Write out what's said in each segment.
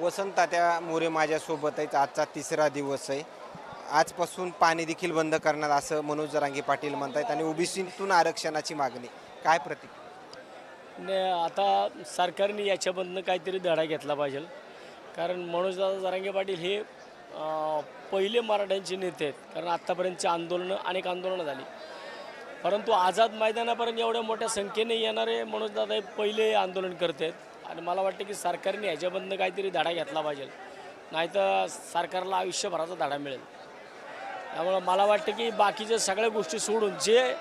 वसंतात्या मोरे माझ्यासोबत आहेत आजचा तिसरा दिवस आहे. आजपासून पाणी देखील बंद करणार असं मनोज जरांगे पाटील म्हणतायत आणि ओबीसीतून आरक्षणाची मागणी. काय प्रतीक आता सरकारने याच्यामधनं काहीतरी धडा घेतला पाहिजे. कारण मनोजदादा जरांगे पाटील हे पहिले मराठ्यांचे नेते आहेत. कारण आत्तापर्यंतची आंदोलनं अनेक आंदोलनं झाली. परंतु आझाद मैदानापर्यंत एवढ्या मोठ्या संख्येने येणारे मनोजदादा हे पहिले आंदोलन करत आहेत. आणि मला वाटतं की सरकारने ह्याच्याबंद काहीतरी धडा घेतला पाहिजे. नाहीतर सरकारला आयुष्यभराचा धडा मिळेल. त्यामुळं मला वाटतं की बाकीच्या सगळ्या गोष्टी सोडून जे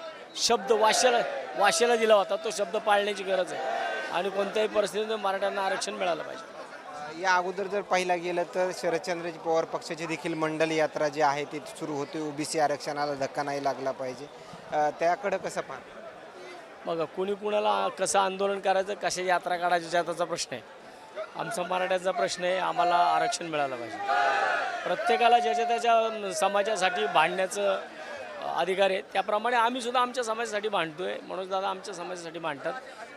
शब्द वाशेला वाशेला दिला होता तो शब्द पाळण्याची गरज आहे. आणि कोणत्याही परिस्थितीत मराठ्यांना आरक्षण मिळालं पाहिजे. या अगोदर जर पाहिला गेलं तर शरदचंद्रजी पवार पक्षाची देखील मंडल यात्रा जी आहे ती सुरू होते. ओबीसी आरक्षणाला धक्का नाही लागला पाहिजे. त्याकडं कसं पाहतं बघा कुणी कुणाला कसं आंदोलन करायचं कशा यात्रा काढायच्या त्याचा प्रश्न आहे. आमचा मराठ्याचा प्रश्न आहे आम्हाला आरक्षण मिळालं पाहिजे. प्रत्येकाला ज्याच्या त्याच्या समाजासाठी भांडण्याचं अधिकार आहे. त्याप्रमाणे आम्ही सुद्धा आमच्या समाजासाठी भांडतोय. म्हणून दादा आमच्या समाजासाठी भांडतात.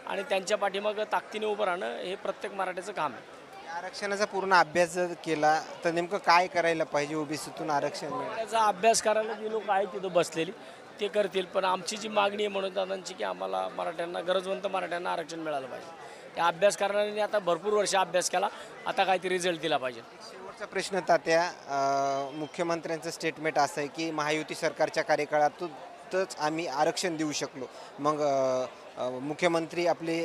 आणि त्यांच्या पाठीमागं ताकदीने उभं राहणं हे प्रत्येक मराठ्याचं काम आहे. या आरक्षणाचा पूर्ण अभ्यास जर केला तर नेमकं काय करायला पाहिजे? ओबीसीतून आरक्षण मिळेल. त्याचा अभ्यास करायला जी लोक आहेत तिथं बसलेली ते करतील पण आमची जी मागणी आहे म्हणून दादांची की आम्हाला मराठ्यांना गरजवंत मराठ्यांना आरक्षण मिळालं पाहिजे. त्या अभ्यास करणाऱ्यांनी आता भरपूर वर्ष अभ्यास केला आता काहीतरी रिझल्ट दिला पाहिजे. शेवटचा प्रश्न तात्या त्या मुख्यमंत्र्यांचं स्टेटमेंट असं आहे की महायुती सरकारच्या कार्यकाळातच आम्ही आरक्षण देऊ शकलो. मग मुख्यमंत्री आपले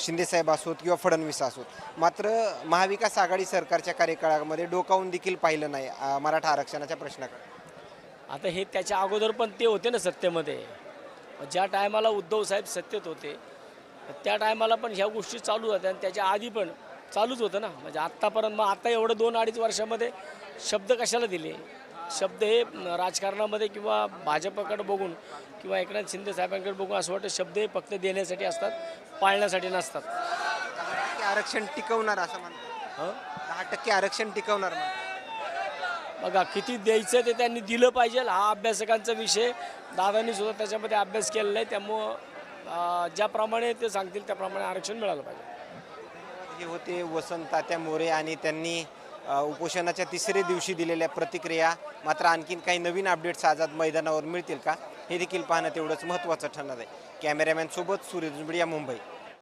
शिंदेसाहेब असोत किंवा फडणवीस असोत. मात्र महाविकास आघाडी सरकारच्या कार्यकाळामध्ये डोकावून देखील पाहिलं नाही मराठा आरक्षणाच्या प्रश्नाकडे. आता हे त्याच्या अगोदर पण ते होते ना सत्तेमध्ये. ज्या टायमाला उद्धव साहेब सत्तेत होते त्या टायमाला पण ह्या गोष्टी चालू होत्या आणि त्याच्या आधी पण चालूच होतं ना. म्हणजे आत्तापर्यंत मग आता एवढं दोन अडीच वर्षामध्ये शब्द कशाला दिले? शब्द हे राजकारणामध्ये किंवा भाजपकडे बघून किंवा एकनाथ शिंदे साहेबांकडे बघून असं वाटतं शब्द हे फक्त देण्यासाठी असतात पाळण्यासाठी नसतात. आरक्षण टिकवणार असं म्हणतात. हं? दहा टक्के आरक्षण टिकवणार म्हणतात. बघा किती द्यायचं ते त्यांनी दिलं पाहिजे. हा अभ्यासकांचा विषय. दादांनी सुद्धा त्याच्यामध्ये अभ्यास केलेला आहे. त्यामुळं ज्याप्रमाणे ते सांगतील त्याप्रमाणे आरक्षण मिळालं पाहिजे. हे होते वसंत तात्या मोरे आणि त्यांनी उपोषणाच्या तिसऱ्या दिवशी दिलेल्या प्रतिक्रिया. मात्र आणखीन काही नवीन अपडेट्स आझाद मैदानावर मिळतील का? हे देखील पाहणं तेवढंच महत्त्वाचं ठरणार आहे. कॅमेरामॅनसोबत सूर्य मीडिया मुंबई.